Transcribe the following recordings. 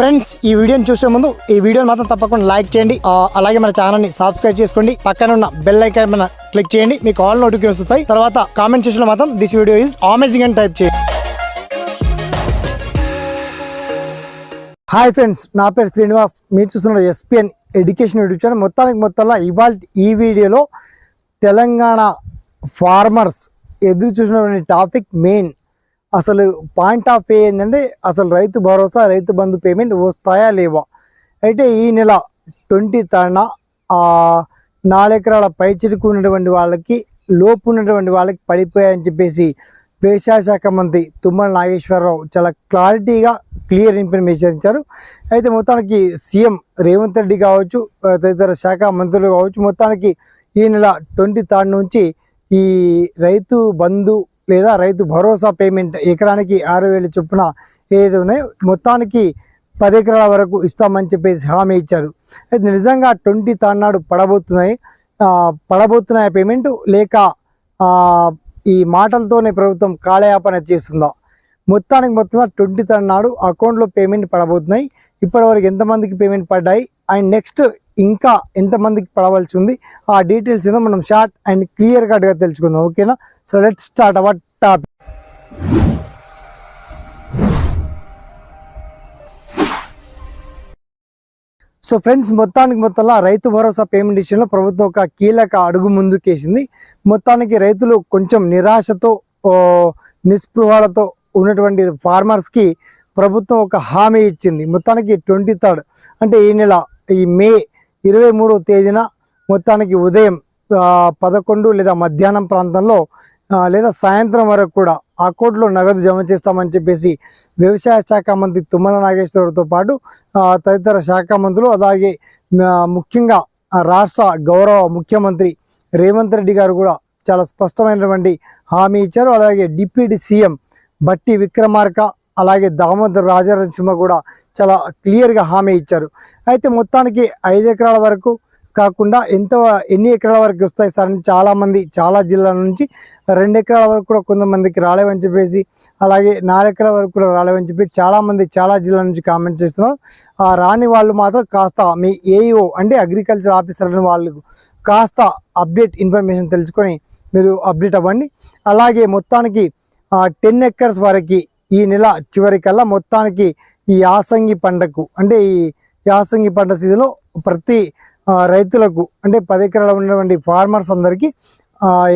Friends ఈ వీడియోని చూసే ముందు ఈ వీడియోని మాత్రం తప్పకుండా లైక్ చేయండి. అలాగే మన ఛానల్ని సబ్స్క్రైబ్ చేసుకోండి. పక్కన ఉన్న బెల్ ఐకాన్ మన క్లిక్ చేయండి. మీకు ఆల్ నోటిఫికేషన్స్ వస్తాయి. తర్వాత కామెంట్ చేసిన మాత్రం దిస్ వీడియో ఈజ్ అమేజింగ్ అని టైప్ చేయండి. హాయ్ ఫ్రెండ్స్ నా పేరు శ్రీనివాస్. మీరు చూస్తున్నారు ఎస్పిఎన్ ఎడ్యుకేషన్ యూట్యూబ్ ఛానల్ మొత్తానికి మొత్తంలో ఇవాళ ఈ వీడియోలో తెలంగాణ ఫార్మర్స్ ఎదురు చూసినటువంటి టాపిక్ మెయిన్ అసలు పాయింట్ ఆఫ్ ఏ ఏంటంటే అసలు రైతు భరోసా రైతు బంధు పేమెంట్ వస్తాయా లేవా? అయితే ఈ నెల ట్వంటీ థర్డ్న నాలుగెకరాల పైచిడుకు ఉన్నటువంటి వాళ్ళకి లోపు ఉన్నటువంటి వాళ్ళకి పడిపోయాయని చెప్పేసి వ్యవసాయ శాఖ మంత్రి తుమ్మల నాగేశ్వరరావు చాలా క్లారిటీగా క్లియర్ ఇన్ఫర్మేషన్ ఇచ్చారు. అయితే మొత్తానికి సీఎం రేవంత్ రెడ్డి కావచ్చు తదితర శాఖ మంత్రులు కావచ్చు మొత్తానికి ఈ నెల ట్వంటీ థర్డ్ నుంచి ఈ రైతు బంధు లేదా రైతు భరోసా పేమెంట్ ఎకరానికి ఆరు వేలు చొప్పున ఏది ఉన్నాయో? మొత్తానికి పది ఎకరాల వరకు ఇస్తామని చెప్పేసి హామీ ఇచ్చారు. అయితే నిజంగా ట్వంటీ థర్డ్ పడబోతున్నాయి. ఆ, పడబోతున్నాయి పేమెంట్ లేక ఈ మాటలతోనే ప్రభుత్వం కాలయాపన చేస్తుందా? మొత్తానికి మొత్తం ట్వంటీ థర్డ్ నాడు అకౌంట్లో పేమెంట్ పడబోతున్నాయి. ఇప్పటివరకు ఎంతమందికి పేమెంట్ పడ్డాయి? అండ్ నెక్స్ట్ ఇంకా ఎంతమందికి పడవలసి ఉంది ఆ డీటెయిల్స్ ఏదో మనం షార్ట్ అండ్ క్లియర్ కట్గా తెలుసుకుందాం ఓకేనా so let start our topic so friends మొత్తానికి మొత్తంలో రైతు భరోసా పేమెంట్ విషయంలో ప్రభుత్వం ఒక కీలక అడుగు ముందుకేసింది. మొత్తానికి రైతులు కొంచెం నిరాశతో నిస్పృహాలతో ఉన్నటువంటి ఫార్మర్స్కి ప్రభుత్వం ఒక హామీ ఇచ్చింది. మొత్తానికి ట్వంటీ థర్డ్ అంటే ఈ నెల ఈ మే ఇరవై మూడవ తేదీన మొత్తానికి ఉదయం పదకొండు లేదా మధ్యాహ్నం ప్రాంతంలో లేదా సాయంత్రం వరకు కూడా అకౌంట్లో నగదు జమ చేస్తామని చెప్పేసి వ్యవసాయ శాఖ మంత్రి తుమ్మల నాగేశ్వరరావుతో పాటు తదితర శాఖ మంత్రులు అలాగే ముఖ్యంగా రాష్ట్ర గౌరవ ముఖ్యమంత్రి రేవంత్ రెడ్డి గారు కూడా చాలా స్పష్టమైనటువంటి హామీ ఇచ్చారు. అలాగే డిప్యూటీ సీఎం బట్టి విక్రమార్క అలాగే దామోదర్ రాజనరసింహ కూడా చాలా క్లియర్గా హామీ ఇచ్చారు. అయితే మొత్తానికి ఐదు ఎకరాల వరకు కాకుండా ఎంత ఎన్ని ఎకరాల వరకు వస్తాయి సార్ అని చాలామంది చాలా జిల్లాల నుంచి రెండు ఎకరాల వరకు కూడా కొంతమందికి రాలేవని చెప్పేసి అలాగే నాలుగు ఎకరాల వరకు కూడా రాలేవని చెప్పి చాలామంది చాలా జిల్లాల నుంచి కామెంట్ చేస్తున్నారు. ఆ రాని వాళ్ళు మాత్రం కాస్త మీ ఏఈఓ అంటే అగ్రికల్చర్ ఆఫీసర్ అని వాళ్ళు కాస్త అప్డేట్ ఇన్ఫర్మేషన్ తెలుసుకొని మీరు అప్డేట్ అవ్వండి. అలాగే మొత్తానికి టెన్ ఎకర్స్ వరకు ఈ నెల చివరికల్లా మొత్తానికి ఈ యాసంగి పంటకు అంటే ఈ యాసంగి పంట సీజన్లో ప్రతి రైతులకు అంటే పది ఎకరాలు ఉన్నటువంటి ఫార్మర్స్ అందరికీ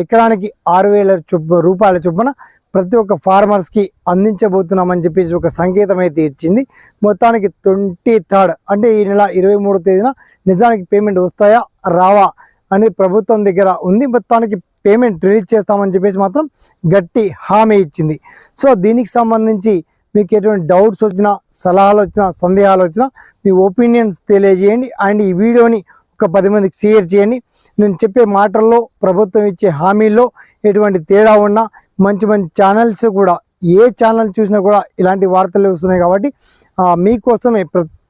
ఎకరానికి ఆరు వేల చొప్పు రూపాయల చొప్పున ప్రతి ఒక్క ఫార్మర్స్కి అందించబోతున్నామని చెప్పేసి ఒక సంకేతం అయితే ఇచ్చింది. మొత్తానికి ట్వంటీ థర్డ్ అంటే ఈ నెల ఇరవై మూడో తేదీన నిజానికి పేమెంట్ వస్తాయా రావా అనేది ప్రభుత్వం దగ్గర ఉంది. మొత్తానికి పేమెంట్ రిలీజ్ చేస్తామని చెప్పేసి మాత్రం గట్టి హామీ ఇచ్చింది. సో దీనికి సంబంధించి మీకు ఎటువంటి డౌట్స్ వచ్చినా సలహాలు వచ్చినా సందేహాలు వచ్చినా మీ ఒపీనియన్స్ తెలియజేయండి. అండ్ ఈ వీడియోని ఒక పది మందికి షేర్ చేయండి. నేను చెప్పే మాటల్లో ప్రభుత్వం ఇచ్చే హామీల్లో ఎటువంటి తేడా ఉన్నా మంచి మంచి ఛానల్స్ కూడా ఏ ఛానల్ చూసినా కూడా ఇలాంటి వార్తలు వస్తున్నాయి కాబట్టి ఆ, మీకోసమే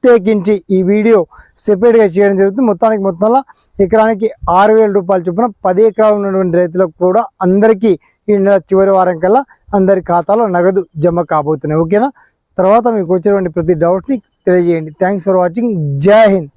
ప్రత్యేకించి ఈ వీడియో సెపరేట్గా చేయడం జరుగుతుంది. మొత్తానికి మొత్తంలో ఎకరానికి ఆరు వేల రూపాయల చొప్పున పది ఎకరాలు ఉన్నటువంటి రైతులకు కూడా అందరికీ ఈ నెల చివరి వారం కల్లా అందరి ఖాతాలో నగదు జమ కాబోతున్నాయి. ఓకేనా? తర్వాత మీకు వచ్చినటువంటి ప్రతి డౌట్ని తెలియజేయండి. థ్యాంక్స్ ఫర్ వాచింగ్ జై హింద్